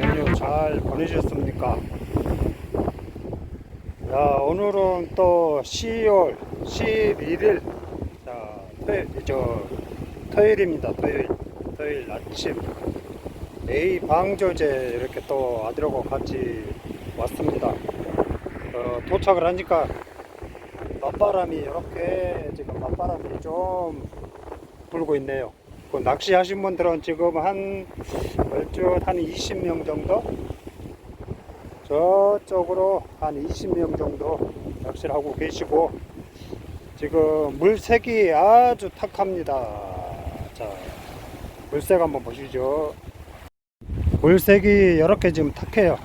연휴 잘 보내셨습니까? 야, 오늘은 또 12월 11일, 자, 토요일, 저, 토요일입니다. 토요일. 토요일 아침. A 방조제 이렇게 또 아들하고 같이 왔습니다. 어, 도착을 하니까 맞바람이 이렇게 지금 맞바람이 좀 불고 있네요. 그 낚시하신 분들은 지금 한 얼추 한 20명 정도 저쪽으로 한 20명 정도 낚시를 하고 계시고 지금 물색이 아주 탁합니다. 자, 물색 한번 보시죠. 물색이 이렇게 지금 탁해요.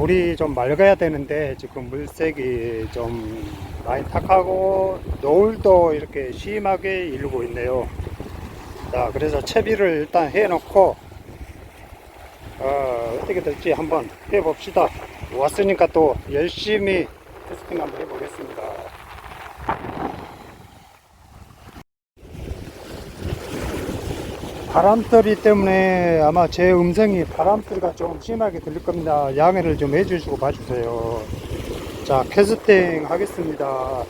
물이 좀 맑아야 되는데 지금 물색이 좀 많이 탁하고 노을도 이렇게 심하게 일고 있네요. 자, 그래서 채비를 일단 해 놓고 어, 어떻게 될지 한번 해 봅시다. 왔으니까 또 열심히 테스팅 한번 해 보겠습니다. 바람소리 때문에 아마 제 음성이 바람소리가 좀 심하게 들릴 겁니다. 양해를 좀 해주시고 봐주세요. 자, 캐스팅 하겠습니다.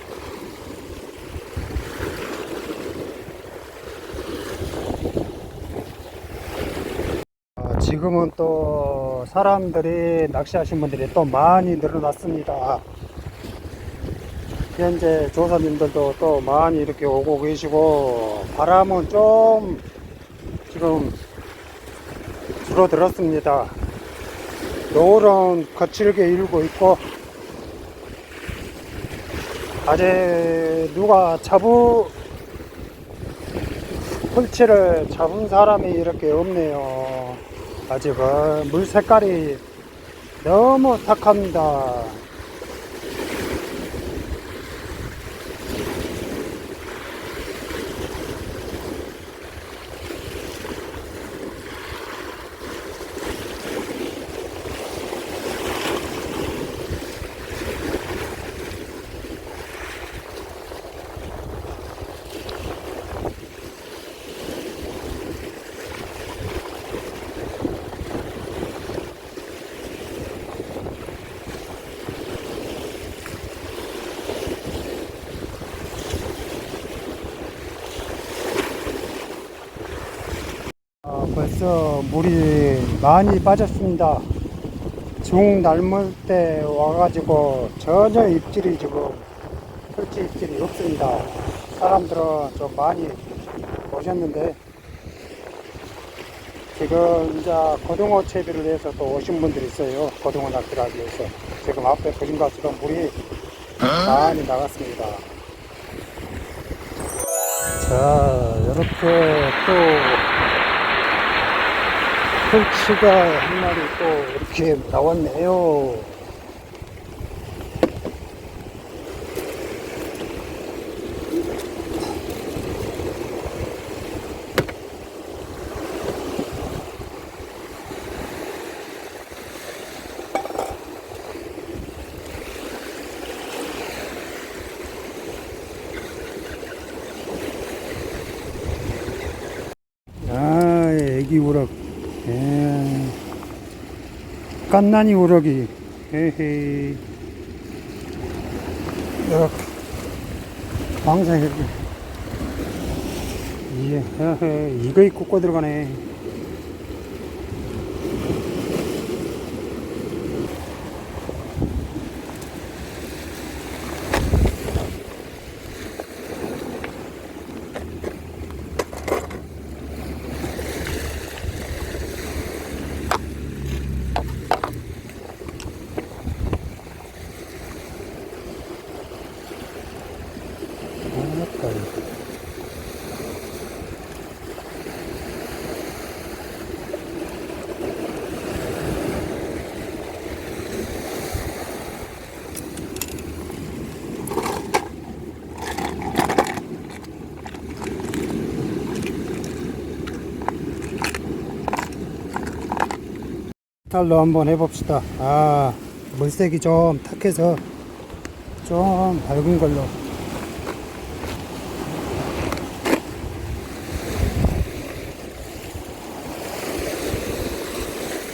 아, 지금은 또 사람들이 낚시하신 분들이 또 많이 늘어났습니다. 현재 조사님들도 또 많이 이렇게 오고 계시고 바람은 좀 지금 줄어들었습니다. 노을은 거칠게 일고 있고 아직 누가 잡우 풀치를 잡은 사람이 이렇게 없네요. 아직은 물 색깔이 너무 탁합니다. 벌써 물이 많이 빠졌습니다. 중 날물 때 와가지고 전혀 입질이 지금 설치 입질이 없습니다. 사람들은 좀 많이 오셨는데 지금 이제 고등어 채비를 해서 또 오신 분들이 있어요. 고등어 낚시를 위해서. 지금 앞에 보신 것처럼 물이 많이 나갔습니다. 자, 이렇게 또 펼치가 한 마리 또 이렇게 나왔네요. 아, 애기 우럭. 예. 깐난이 우럭이. 헤헤. 이렇게. 방생 이렇게. 예, 헤헤. 이거 입고 꽂 들어가네. 아따. 달로 한번 해봅시다. 아, 물색이 좀 탁해서 좀 밝은 걸로.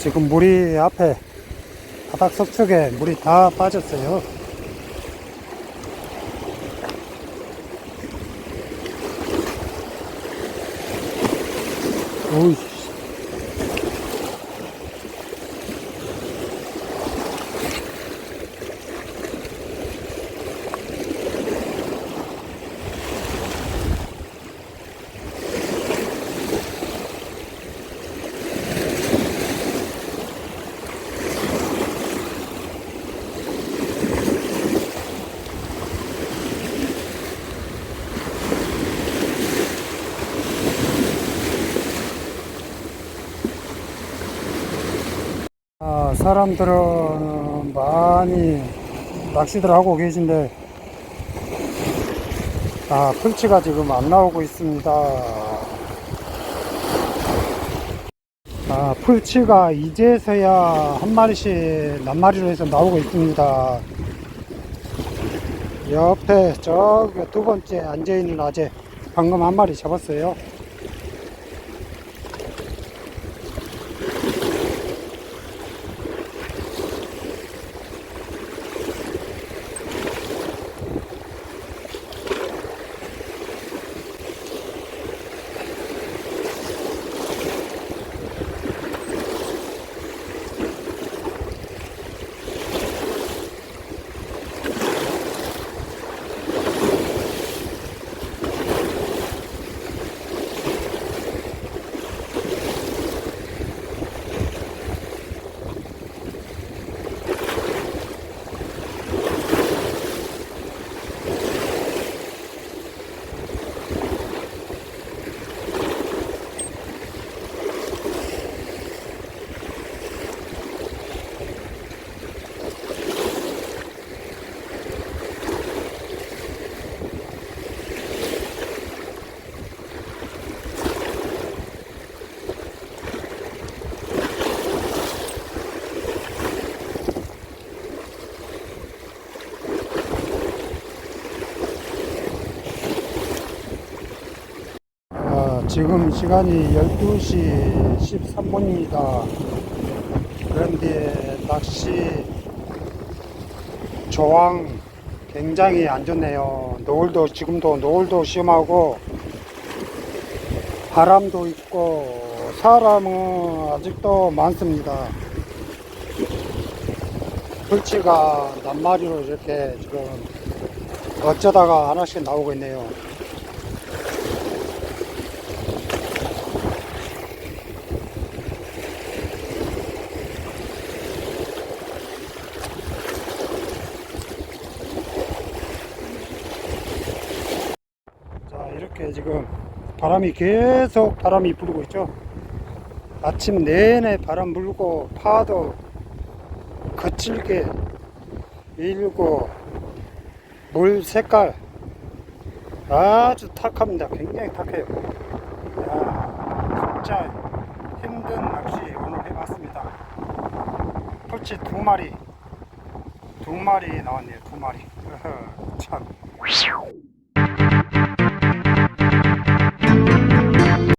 지금 물이 앞에 바닥 속쪽에 물이 다 빠졌어요. 오이 사람들은 많이 낚시들 하고 계신데, 아, 풀치가 지금 안 나오고 있습니다. 아, 풀치가 이제서야 한 마리씩 낱마리로 해서 나오고 있습니다. 옆에 저기 두 번째 앉아있는 아재, 방금 한 마리 잡았어요. 아, 지금 시간이 12시 13분입니다. 그런데 낚시 조항 굉장히 안 좋네요. 노을도 지금도 노을도 심하고 바람도 있고 사람은 아직도 많습니다. 풀치가 낱마리로 이렇게 지금 어쩌다가 하나씩 나오고 있네요. 자 이렇게 지금 바람이 계속 바람이 불고 있죠. 아침 내내 바람 불고 파도 거칠게 밀고 물 색깔 아주 탁합니다. 굉장히 탁해요. 야, 진짜 힘든 낚시 오늘 해봤습니다. 풀치 두 마리 두 마리 나왔네요 두 마리. 참